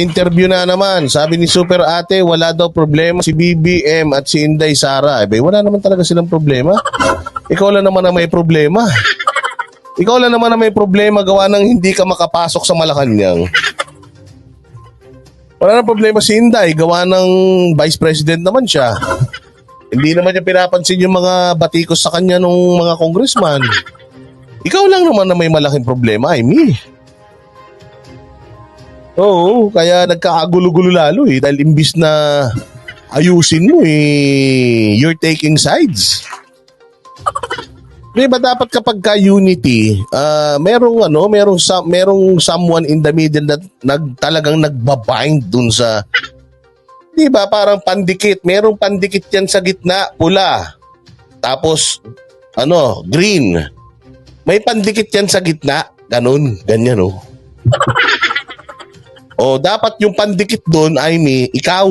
Interview na naman. Sabi ni Super Ate, wala daw problema si BBM at si Inday Sara. Eh, wala naman talaga silang problema. Ikaw lang naman na may problema. Ikaw lang naman na may problema gawa ng hindi ka makapasok sa Malacanang. Wala na problema si Inday. Gawa ng vice president naman siya. Hindi naman niya pinapansin yung mga batikos sa kanya nung mga congressman. Ikaw lang naman na may malaking problema, I mean. Oo, kaya nagkakagulo-gulo lalo eh. Dahil imbis na ayusin mo eh, you're taking sides. Di ba dapat kapag ka unity, ah merong ano, merong sa, merong someone in the middle na nag talagang nagbabind dun sa Di ba parang pandikit, merong pandikit yan sa gitna, pula. Tapos ano, green. May pandikit yan sa gitna, ganun, ganyan oh. O dapat yung pandikit doon ay may ikaw.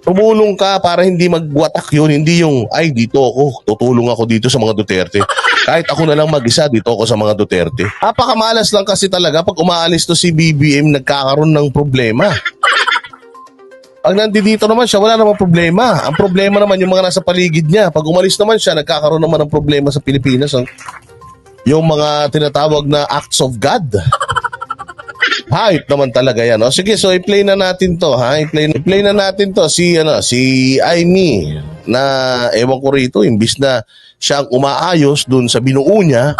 Tumulong ka para hindi magwatak yun. Hindi yung, ay dito ako, tutulong ako dito sa mga Duterte. Kahit ako na lang mag-isa, dito ako sa mga Duterte. Napakamalas lang kasi talaga pag umaalis to si BBM, nagkakaroon ng problema. Pag nandito naman siya, wala namang problema. Ang problema naman yung mga nasa paligid niya. Pag umalis naman siya, nagkakaroon naman ng problema sa Pilipinas. Ang, yung mga tinatawag na acts of God. Hype naman talaga yan. O sige, so i-play na natin to, ha? I-play, i-play na natin to si ano, si Aimee na ewan ko rito, imbis na siya ang umaayos dun sa binuo niya,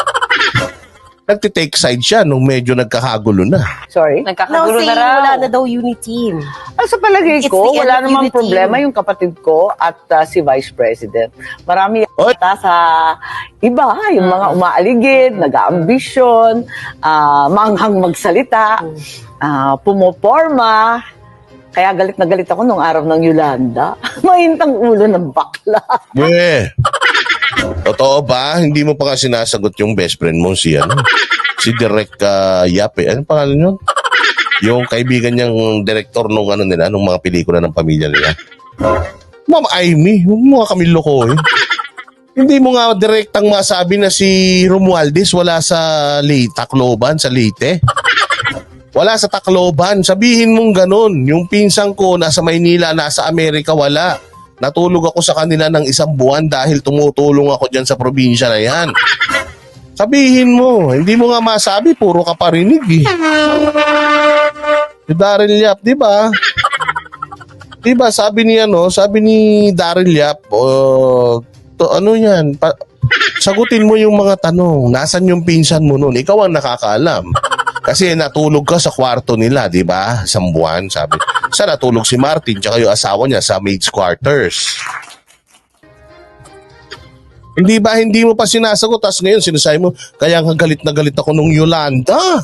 nagtitake side siya nung medyo nagkakagulo na. Sorry? Nagkakagulo na saying raw. wala na daw unity. Ah, sa palagay It's ko, wala namang unity. problema yung kapatid ko at ah, si Vice President. Marami yata sa iba, yung mga umaaligid, nag-aambisyon, ah, manghang magsalita, ah, pumoporma. Kaya galit na galit ako nung araw ng Yolanda. Mahintang ulo ng bakla. Eh, totoo ba? Hindi mo pa nga sinasagot yung best friend mo, si ano? Si Direk uh, Yape. Ano pangalan yun? Yung kaibigan niyang director nung ano nila, nung mga pelikula ng pamilya nila. Ma'am Amy, huwag mo nga kami lokohin. Hindi mo nga direktang masabi na si Romualdez wala sa Leyte, Tacloban, sa Leyte. Wala sa Tacloban. Sabihin mong ganun. Yung pinsang ko nasa Maynila, nasa Amerika, wala. Natulog ako sa kanila ng isang buwan dahil tumutulong ako dyan sa probinsya na yan. Sabihin mo, hindi mo nga masabi, puro ka parinig eh. Si Daryl Yap, di ba? Di ba, sabi ni ano, sabi ni Daryl Yap, oh, to, ano yan, pa, sagutin mo yung mga tanong, nasan yung pinsan mo nun? Ikaw ang nakakaalam. Kasi natulog ka sa kwarto nila, di ba? Isang buwan, sabi. Sa natulog si Martin, tsaka yung asawa niya sa maid's quarters. Hindi ba hindi mo pa sinasagot tapos ngayon sinasabi mo kaya nga galit na galit ako nung Yolanda.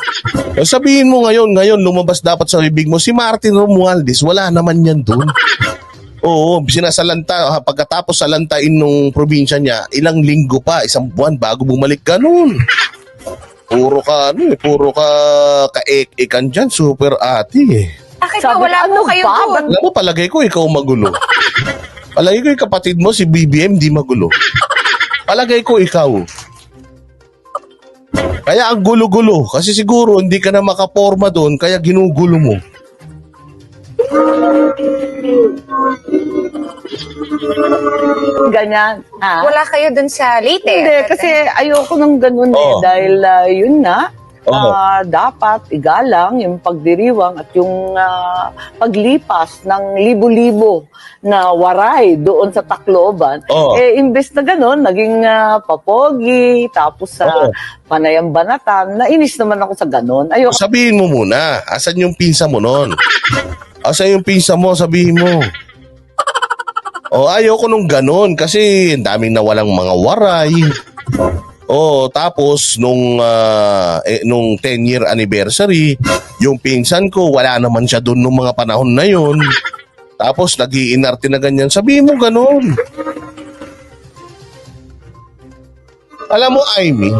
Eh, Sabihin mo ngayon, ngayon lumabas dapat sa bibig mo si Martin Romualdez, wala naman yan doon. Oo, sinasalanta ha, pagkatapos salantain nung probinsya niya, ilang linggo pa, isang buwan bago bumalik ganun. Puro ka ano eh, puro ka kaek-ekan dyan, super ate eh. Bakit Sabi ba wala ko, ano po kayo ba? doon? Alam mo, palagay ko ikaw magulo. Palagay ko yung kapatid mo, si BBM, di magulo. Palagay ko ikaw. Kaya ang gulo-gulo. Kasi siguro hindi ka na makaporma doon, kaya ginugulo mo. Ganyan. Ha? Wala kayo doon sa Leyte? Hindi, kasi ayoko nang ganun eh. Oo. Dahil ah, yun na, Oo. ah, dapat igalang yung pagdiriwang at yung ah, paglipas ng libo-libo na waray doon sa Tacloban. Oo. Eh, imbes na ganun, naging ah, papogi, tapos sa Oo. panayang banatan, nainis naman ako sa ganun. Ayoko Sabihin mo muna, asan yung pinsa mo noon? Asan yung pinsa mo? Sabihin mo. O ayoko nung ganun kasi daming nawalang mga waray. Oh, tapos nung ah, eh, nung 10 year anniversary, yung pinsan ko wala naman siya doon nung mga panahon na yon. Tapos nagiinarte na ganyan. Sabihin mo ganun. Alam mo, Amy,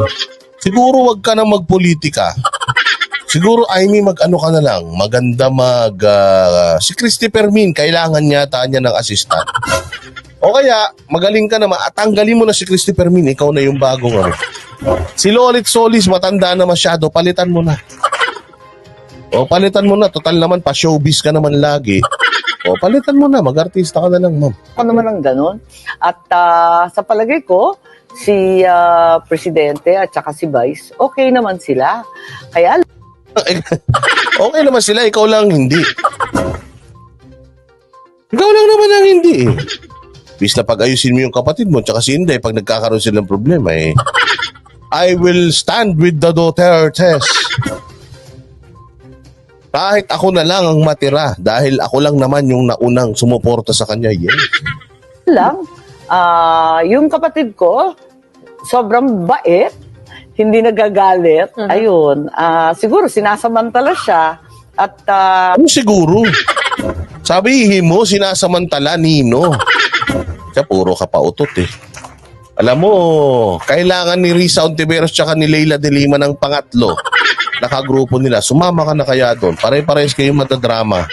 siguro wag ka na magpolitika. Siguro, Amy, mag-ano ka na lang. Maganda mag... ah, si Christy Permin, kailangan yata niya ng assistant. O kaya, magaling ka naman at mo na si Christy Permin, ikaw na yung bagong ano. Si Lolit Solis, matanda na masyado, palitan mo na. O, palitan mo na. Total naman, pa-showbiz ka naman lagi. O, palitan mo na. Mag-artista ka na lang, ma'am. Ako naman ang ganun. At ah, sa palagay ko, si ah, Presidente at saka si Vice, okay naman sila. Kaya okay naman sila, ikaw lang hindi. Ikaw lang naman ang hindi eh. Bis na pag-ayusin mo yung kapatid mo, tsaka si Inday, pag nagkakaroon sila ng problema eh, I will stand with the Dutertes. Kahit ako na lang ang matira dahil ako lang naman yung naunang sumuporta sa kanya. Yes. lang, ah, yung kapatid ko, sobrang bait, hindi nagagalit. Ayun, ah, siguro sinasamantala siya. At ah, Ano siguro? Sabihin mo, sinasamantala, Nino. Kaya puro ka pa utot eh. Alam mo, kailangan ni Risa Ontiveros tsaka ni Leila de Lima ng pangatlo. Nakagrupo nila. Sumama ka na kaya doon. Pare-pares kayo matadrama.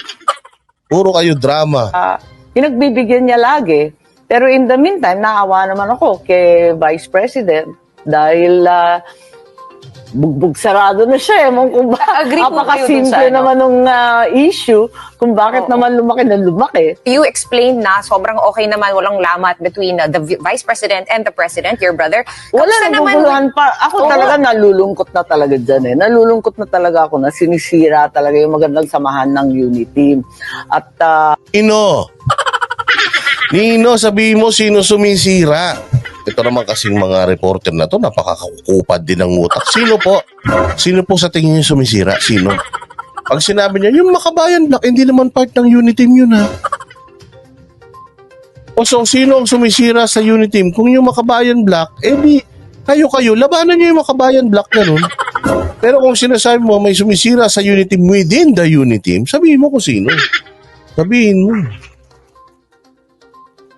Puro kayo drama. ah, pinagbibigyan niya lagi. Pero in the meantime, naawa naman ako kay Vice President dahil ah, bugbog sarado na siya. Eh. Kung ba, Agree po kayo dun sa apaka-simple ano. naman ng issue kung bakit Oo. naman lumaki na lumaki. You explained na sobrang okay naman, walang lamat between uh, the vi- Vice President and the President, your brother. Wala Kamusta nang guguluhan pa. Ako Oo. talaga nalulungkot na talaga dyan eh. Nalulungkot na talaga ako na sinisira talaga yung magandang samahan ng unit team. At ah, Nino! Nino, sabihin mo sino sumisira. Ito naman kasing mga reporter na to, napakakukupad din ng utak. Sino po? Sino po sa tingin niyo sumisira? Sino? Pag sinabi niya, yung Makabayan Black, hindi naman part ng unit team yun ha. O so, sino ang sumisira sa unit team? Kung yung Makabayan Black, eh kayo-kayo, labanan niyo yung Makabayan Black na nun. Pero kung sinasabi mo may sumisira sa unit team within the unit team, sabihin mo kung sino. Sabihin mo.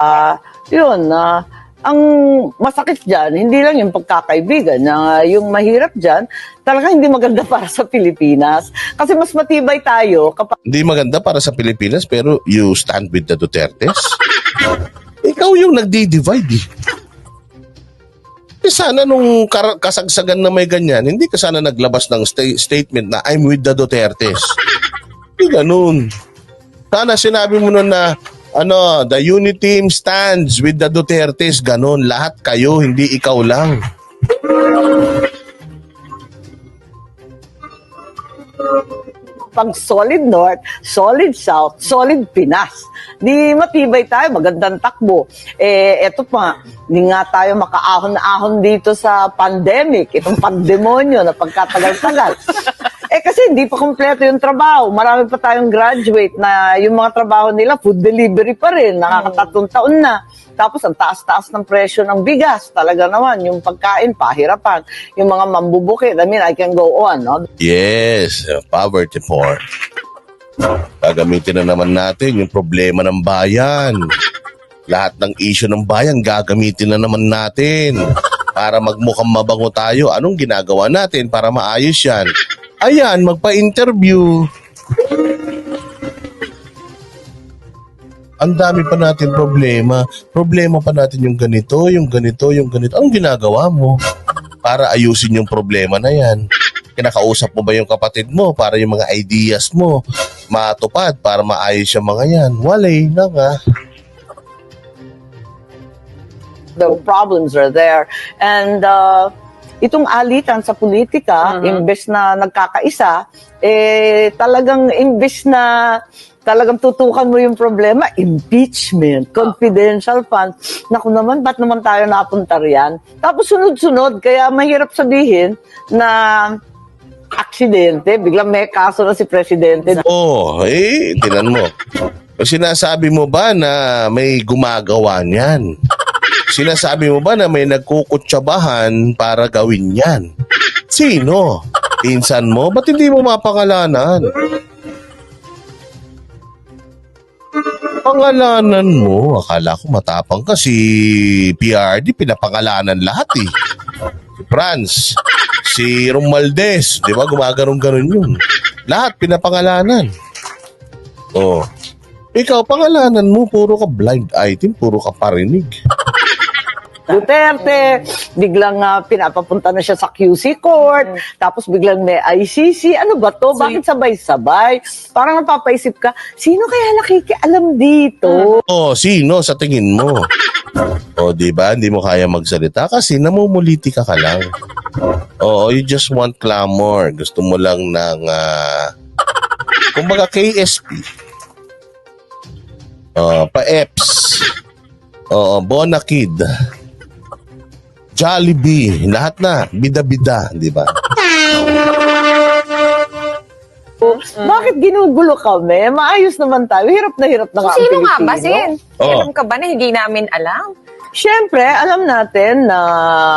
ah, yun, ah, ang masakit dyan, hindi lang yung pagkakaibigan, na yung mahirap dyan, talaga hindi maganda para sa Pilipinas. Kasi mas matibay tayo kapag Hindi maganda para sa Pilipinas pero you stand with the Dutertes. Ikaw yung nagdi-divide eh. Eh, sana nung kasagsagan na may ganyan, hindi ka sana naglabas ng sta- statement na I'm with the Dutertes. Hindi ganun. Sana sinabi mo nun na ano, the unit team stands with the Dutertes, ganun. Lahat kayo, hindi ikaw lang. pag solid North, solid South, solid Pinas. Di matibay tayo, magandang takbo. Eh, eto pa, di nga tayo makaahon-ahon dito sa pandemic, itong pandemonyo na pagkatagal-tagal. Eh kasi hindi pa kompleto yung trabaho. Marami pa tayong graduate na yung mga trabaho nila, food delivery pa rin, nakakatatlong taon na. Tapos ang taas-taas ng presyo ng bigas. Talaga naman, yung pagkain, pahirapan. Yung mga mambubukit, I mean, I can go on. No? Yes, uh, poverty porn. Gagamitin na naman natin yung problema ng bayan. Lahat ng issue ng bayan, gagamitin na naman natin. Para magmukhang mabango tayo, anong ginagawa natin para maayos yan? Ayan, magpa-interview. Ang dami pa natin problema. Problema pa natin yung ganito, yung ganito, yung ganito. Anong ginagawa mo para ayusin yung problema na yan? Kinakausap mo ba yung kapatid mo para yung mga ideas mo matupad para maayos yung mga yan? Walay na nga. the problems are there. And uh, itong alitan sa politika, imbes na nagkakaisa, eh talagang imbes na talagang tutukan mo yung problema, impeachment, confidential funds. Naku naman, ba't naman tayo napunta riyan? Tapos sunod-sunod, kaya mahirap sabihin na aksidente, biglang may kaso na si Presidente. Oh, eh, tinan mo. Sinasabi mo ba na may gumagawa niyan? Sinasabi mo ba na may nagkukutsabahan para gawin yan? Sino? Pinsan mo? Ba't hindi mo mapangalanan? Pangalanan mo, akala ko matapang ka si PRD, pinapangalanan lahat eh. Si Franz, si Romualdez, di ba gumaganon-ganon yun. Lahat pinapangalanan. Oh. Ikaw, pangalanan mo, puro ka blind item, puro ka parinig. Duterte, biglang ah, pinapapunta na siya sa QC court, tapos biglang may ICC. Ano ba to? Bakit sabay-sabay? Parang napapaisip ka, sino kaya nakikialam dito? Oh, sino sa tingin mo? O, di ba? Hindi mo kaya magsalita kasi namumuliti ka ka lang. Oo, you just want clamor. Gusto mo lang ng, ah, kumbaga KSP. Oh, pa-EPS. Oo, Bonakid. Jollibee. Lahat na. Bida-bida. Di ba? Bakit ginugulo kami? Maayos naman tayo. Hirap na hirap na nga ang Sino nga ba, Pilipino. Sin? Oo. Alam ka ba na hindi namin alam? Siyempre, alam natin na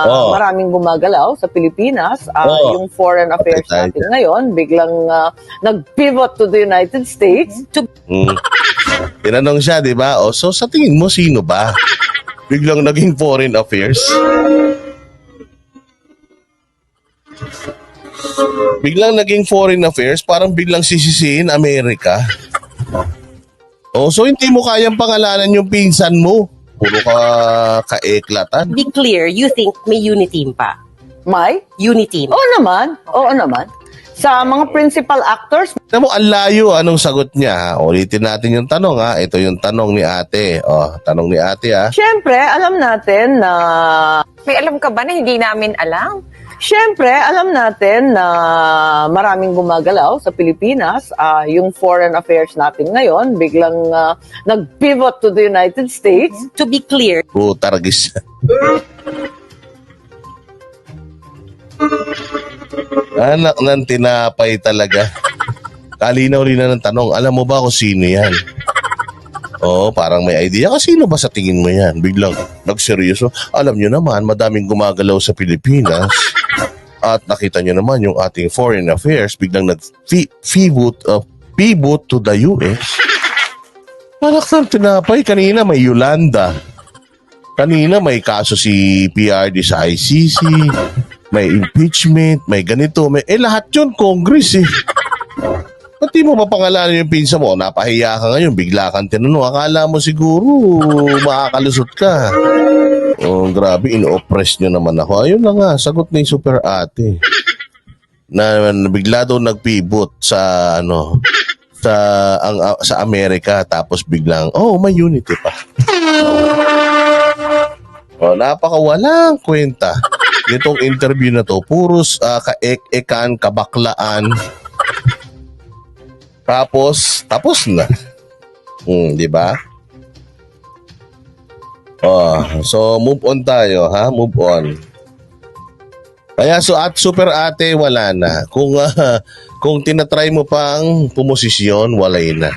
Oo. maraming gumagalaw sa Pilipinas. Ah, Oo. Yung foreign affairs Tayo natin ngayon, biglang ah, nag-pivot to the United States. To, Mm. Tinanong siya, di ba? O, so sa tingin mo, sino ba? Biglang naging foreign affairs. Biglang naging foreign affairs, parang biglang sisisiin Amerika. O, so hindi mo kayang pangalanan yung pinsan mo. Puro ka kaeklatan. be clear, you think may unity pa. May? Unity. Oo naman. Oo naman. Sa mga principal actors, Alam mo, ang layo anong sagot niya. ha? Ulitin natin yung tanong ha. Ito yung tanong ni ate. O, tanong ni ate ha. Siyempre, alam natin na May alam ka ba na hindi namin alam? Siyempre, alam natin na maraming gumagalaw sa Pilipinas. Ah, yung foreign affairs natin ngayon, biglang ah, nag-pivot to the United States. To be clear, Putargis. Anak ng tinapay talaga. Kalinaw-linaw ng tanong, alam mo ba kung sino yan? Oo, parang may idea. Kasi sino ba sa tingin mo yan? Biglang nagseryoso. Alam nyo naman, madaming gumagalaw sa Pilipinas. At nakita nyo naman yung ating foreign affairs, biglang nag-pivot uh, pivot to the US. Anak ng tinapay, kanina may Yolanda. Kanina may kaso si PRD sa ICC, may impeachment, may ganito, may eh lahat 'yun Congress eh. Ba't di mo mapangalanan yung pinsa mo? Napahiya ka ngayon, bigla kang tinanong. Akala mo siguro makakalusot ka. Oh, grabe, ino-oppress nyo naman ako. Ayun na nga, sagot ni super ate. Na, na bigla daw nagpivot sa ano sa ang sa Amerika tapos biglang oh may unity pa. Oh, napakawalang kwenta. Nitong interview na to, puros ah, kaek-ekan, kabaklaan. Tapos, tapos na. Hmm, di ba? Oh, so move on tayo, ha? Move on. Kaya so at super ate wala na. Kung ah, kung tinatry mo pang pumosisyon, walay na.